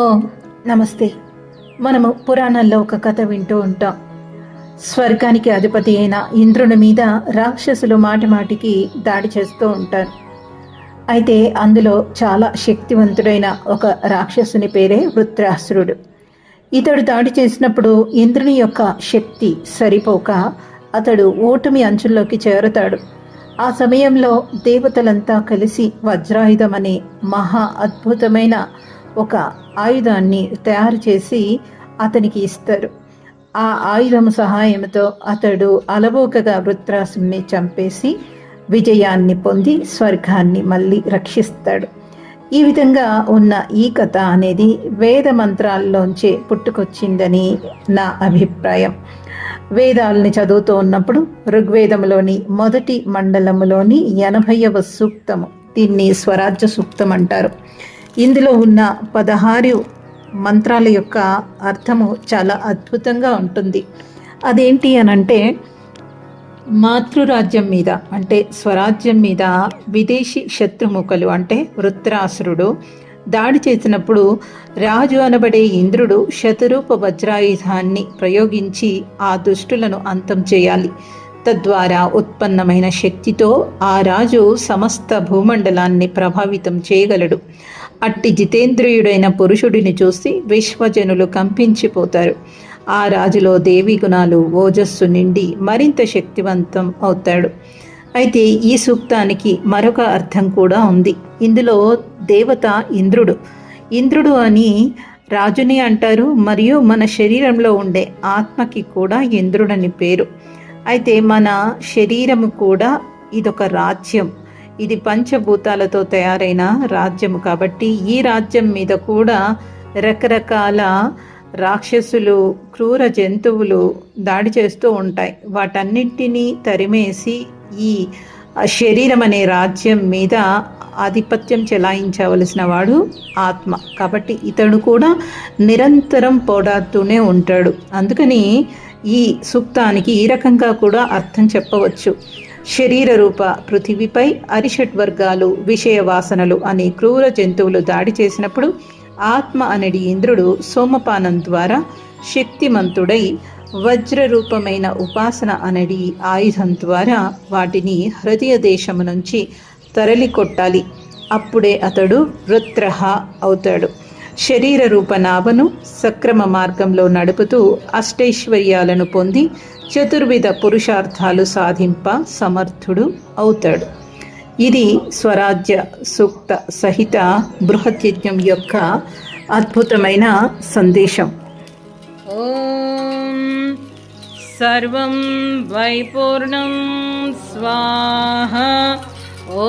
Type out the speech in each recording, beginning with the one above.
ఓ నమస్తే. మనము పురాణాల్లో ఒక కథ వింటూ ఉంటాం. స్వర్గానికి అధిపతి అయిన ఇంద్రుని మీద రాక్షసులు మాటి మాటికి దాడి చేస్తూ ఉంటారు. అయితే అందులో చాలా శక్తివంతుడైన ఒక రాక్షసుని పేరే వృత్రాసురుడు ఇతడు దాడి చేసినప్పుడు ఇంద్రుని యొక్క శక్తి సరిపోక అతడు ఓటమి అంచుల్లోకి చేరుతాడు. ఆ సమయంలో దేవతలంతా కలిసి వజ్రాయుధం అనే మహా అద్భుతమైన ఒక ఆయుధాన్ని తయారు చేసి అతనికి ఇస్తారు. ఆ ఆయుధం సహాయంతో అతడు అలవోకగా వృత్రాసుని చంపేసి విజయాన్ని పొంది స్వర్గాన్ని మళ్ళీ రక్షిస్తాడు. ఈ విధంగా ఉన్న ఈ కథ అనేది వేద మంత్రాల్లోంచే పుట్టుకొచ్చిందని నా అభిప్రాయం. వేదాలని చదువుతూ ఉన్నప్పుడు ఋగ్వేదంలోని మొదటి మండలములోని ఎనభైవ సూక్తము దీన్ని స్వరాజ్య సూక్తం అంటారు ఇందులో ఉన్న పదహారు మంత్రాల యొక్క అర్థము చాలా అద్భుతంగా ఉంటుంది. అదేంటి అని అంటే మాతృరాజ్యం మీద అంటే స్వరాజ్యం మీద విదేశీ శత్రుముఖలు అంటే వృత్రాసురుడు దాడి చేసినప్పుడు రాజు అనబడే ఇంద్రుడు శతరూప వజ్రాయుధాన్ని ప్రయోగించి ఆ దుష్టులను అంతం చేయాలి. తద్వారా ఉత్పన్నమైన శక్తితో ఆ రాజు సమస్త భూమండలాన్ని ప్రభావితం చేయగలడు. అట్టి జితేంద్రియుడైన పురుషుడిని చూసి విశ్వజనులు కంపించిపోతారు. ఆ రాజులో దేవి గుణాలు ఓజస్సు నిండి మరింత శక్తివంతం అవుతాడు. అయితే ఈ సూక్తానికి మరొక అర్థం కూడా ఉంది. ఇందులో దేవత ఇంద్రుడు. ఇంద్రుడు అని రాజుని అంటారు మరియు మన శరీరంలో ఉండే ఆత్మకి కూడా ఇంద్రుడని పేరు. అయితే మన శరీరము కూడా ఇదొక రాజ్యం. ఇది పంచభూతాలతో తయారైన రాజ్యము కాబట్టి ఈ రాజ్యం మీద కూడా రకరకాల రాక్షసులు క్రూర జంతువులు దాడి చేస్తూ ఉంటాయి. వాటన్నింటినీ తరిమేసి ఈ శరీరం అనే రాజ్యం మీద ఆధిపత్యం చెలాయించవలసిన వాడు ఆత్మ. కాబట్టి ఇతడు కూడా నిరంతరం పోరాడుతూనే ఉంటాడు. అందుకని ఈ సూక్తానికి ఈ రకంగా కూడా అర్థం చెప్పవచ్చు. శరీర రూప పృథివీపై అరిషట్ వర్గాలు విషయ వాసనలు అనే క్రూర జంతువులు దాడి చేసినప్పుడు ఆత్మ అనడి ఇంద్రుడు సోమపానం ద్వారా శక్తిమంతుడై వజ్ర రూపమైన ఉపాసన అనడి ఆయుధం ద్వారా వాటిని హృదయ దేశము నుంచి తరలికొట్టాలి. అప్పుడే అతడు వృత్రహ అవుతాడు. శరీర రూప నావను సక్రమ మార్గంలో నడుపుతూ అష్టైశ్వర్యాలను పొంది చతుర్విధ పురుషార్థాలు సాధింప సమర్థుడు అవుతాడు. ఇది స్వరాజ్య సూక్త సహిత బృహత్యజ్ఞం యొక్క అద్భుతమైన సందేశం. సర్వం వైపూర్ణం స్వాహ. ఓ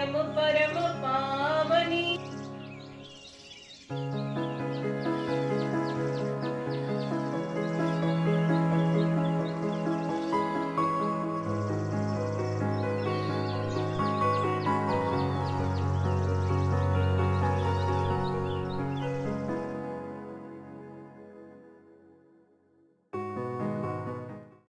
परम पावनी।